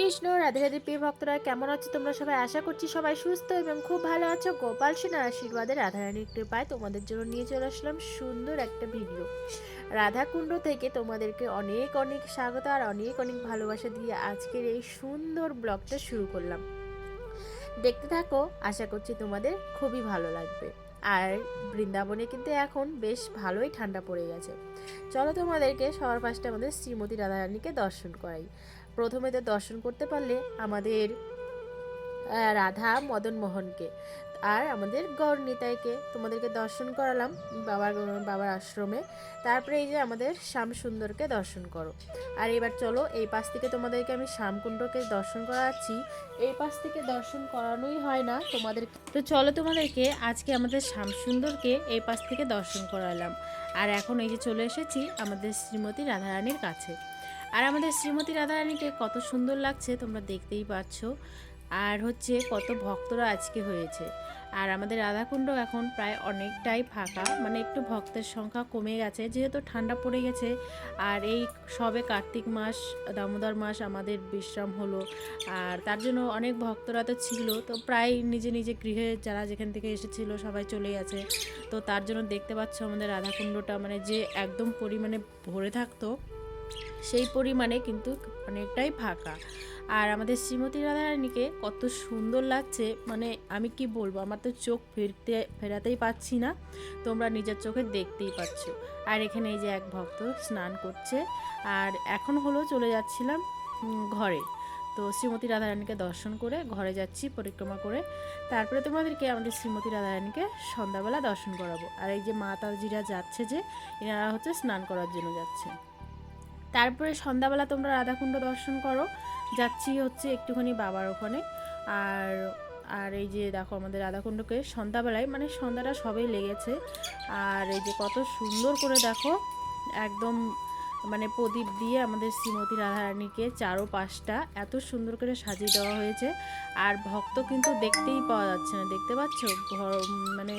কৃষ্ণ, রাধে রাধে প্রিয় ভক্তরা, কেমন আছো তোমরা সবাই? আশা করছি সবাই সুস্থ এবং খুব ভালো আছো। গোপাল সেনার আশীর্বাদে রাধারানীর কৃপায় তোমাদের জন্য নিয়ে চলে আসলাম সুন্দর একটা ভিডিও। রাধাকুণ্ড থেকে তোমাদেরকে অনেক অনেক স্বাগত আর অনেক অনেক ভালোবাসা দিয়ে আজকের এই সুন্দর ব্লগটা শুরু করলাম। দেখতে থাকো, আশা করছি তোমাদের খুবই ভালো লাগবে। আর বৃন্দাবনে কিন্তু এখন বেশ ভালোই ঠান্ডা পড়ে গেছে। চলো তোমাদেরকে সবার ফার্স্টে আমাদের শ্রীমতী রাধারানীকে দর্শন করাই। প্রথমে তো দর্শন করতে পারলে আমাদের রাধা মদন মোহনকে আর আমাদের গৌর নিতাইকে তোমাদেরকে দর্শন করালাম বাবার বাবার আশ্রমে। তারপরে এই যে আমাদের শ্যাম সুন্দরকে দর্শন করো। আর এবার চলো, এই পাশ থেকে তোমাদেরকে আমি শ্যামকুণ্ডকে দর্শন করাচ্ছি। এই পাশ থেকে দর্শন করানোই হয় না তোমাদের। তো চলো তোমাদেরকে আজকে আমাদের শ্যাম সুন্দরকে এই পাশ থেকে দর্শন করালাম। আর এখন এই যে চলে এসেছি আমাদের শ্রীমতী রাধারানীর কাছে। আর আমাদের শ্রীমতী রাধারানীকে কত সুন্দর লাগছে, তোমরা দেখতেই পাচ্ছ। আর হচ্ছে কত ভক্তরা আজকে হয়েছে। আর আমাদের রাধাকুণ্ড এখন প্রায় অনেকটাই ফাঁকা মানে একটু ভক্তের সংখ্যা কমে গেছে, যেহেতু ঠান্ডা পড়ে গেছে। আর এই সবে কার্তিক মাস, দামোদর মাস আমাদের বিশ্রাম হলো। আর তার জন্য অনেক ভক্তরা তো ছিল, তো প্রায় নিজে নিজে গৃহে যারা যেখান থেকে এসেছিল সবাই চলে গেছে। তো তার জন্য দেখতে পাচ্ছ আমাদের রাধাকুণ্ডটা মানে যে একদম পরিমাণে ভরে থাকতো। সেই পরিমাণে কিন্তু অনেকটাই ফাঁকা। আর আমাদের শ্রীমতী রাধারানীকে কত সুন্দর লাগছে মানে আমি কি বলব, আমার তো চোখ ফেরতে, ফেরাতেই পাচ্ছি না, তোমরা নিজের চোখে দেখতেই পাচ্ছ। আর এখানে এই যে এক ভক্ত স্নান করছে, আর এখন হলো চলে যাচ্ছিলাম ঘরে। তো শ্রীমতী রাধারানীকে দর্শন করে ঘরে যাচ্ছি, পরিক্রমা করে। তারপরে তোমাদেরকে আমাদের শ্রীমতী রাধারানীকে সন্ধ্যাবেলা দর্শন করাবো। আর এই যে মাতাজিরা যাচ্ছে যে, এনারা হচ্ছে স্নান করার জন্য যাচ্ছে তারপরে সন্ধ্যাবেলা তোমরা রাধাকুণ্ড দর্শন করো। যাচ্ছি হচ্ছে একটুখানি বাবার ওখানে। আর আর এই যে দেখো আমাদের রাধাকুণ্ডকে সন্ধ্যাবেলায় মানে সন্ধ্যাটা সবেই লেগেছে। আর এই যে কত সুন্দর করে দেখো, একদম মানে প্রদীপ দিয়ে আমাদের শ্রীমতী রাধারানীকে চারো পাঁচটা এত সুন্দর করে সাজিয়ে দেওয়া হয়েছে। আর ভক্ত কিন্তু দেখতেই পাওয়া যাচ্ছে না। দেখতে পাচ্ছ? মানে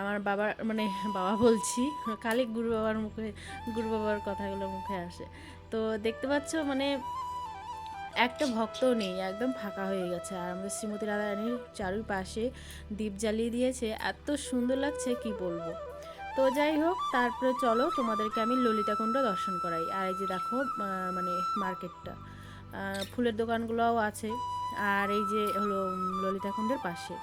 আমার বাবার মানে বাবা বলছি খালি গুরু বাবার মুখে, গুরু বাবার কথাগুলো মুখে আসে। তো দেখতে পাচ্ছ মানে একটা ভক্তও নেই, একদম ফাঁকা হয়ে গেছে। আর আমাদের শ্রীমতী রাধারানীর চারুপাশে দ্বীপ জ্বালিয়ে দিয়েছে। এত সুন্দর লাগছে, কি বলব? তো যাই হোক, তারপরে চলো, তোমাদেরকে আমি ললিতাকুণ্ড দর্শন করাই। আর এই যে দেখো মানে মার্কেটটা ফুলের দোকানগুলোও আছে। আর এই যে হলো ললিতাকুণ্ডের পাশে।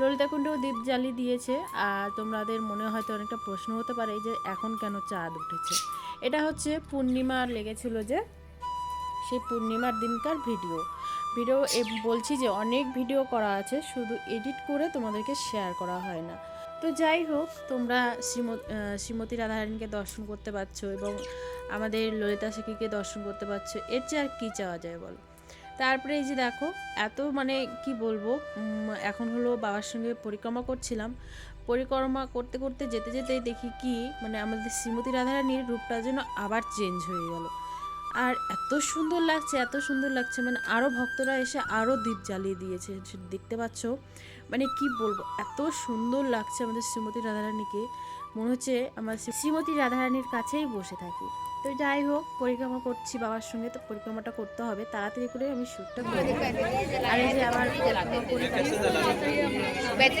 ললিতাকুণ্ডেও দ্বীপ জ্বালিয়ে দিয়েছে, আর তোমাদের মনে হয়তো অনেকটা প্রশ্ন হতে পারে যে এখন কেন চাঁদ উঠেছে। এটা হচ্ছে পূর্ণিমা লেগেছিল যে সেই পূর্ণিমার দিনকার ভিডিও। ভিডিও বলছি যে অনেক ভিডিও করা আছে, শুধু এডিট করে তোমাদেরকে শেয়ার করা হয় না। তো যাই হোক, তোমরা শ্রীমত রাধারানীকে দর্শন করতে পারছ এবং আমাদের ললিতা সখীকে দর্শন করতে পারছ। এর চেয়ে আর কী চাওয়া যায় বলো? তারপরে এই যে দেখো, এত মানে কি বলব এখন হলো বাবার সঙ্গে পরিক্রমা করছিলাম। পরিক্রমা করতে করতে যেতে যেতে দেখি কি মানে আমাদের শ্রীমতী রাধারানীর রূপটা যেন আবার চেঞ্জ হয়ে গেল। আর এত সুন্দর লাগছে, এত সুন্দর লাগছে মানে আরও ভক্তরা এসে আরও দ্বীপ জ্বালিয়ে দিয়েছে দেখতে পাচ্ছ। মানে কি বলব, এত সুন্দর লাগছে আমাদের শ্রীমতী রাধারানীকে। মনে হচ্ছে আমার শ্রীমতী রাধারানীর কাছেই বসে থাকি। তো যাই হোক, পরিক্রমা করছি বাবার সঙ্গে, তো পরিক্রমাটা করতে হবে তাড়াতাড়ি করে আমি শ্যুটটা করে। আর এই যে আমার পরিক্রমা করতে वैसे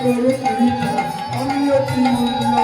করে আমি অতি মূল্য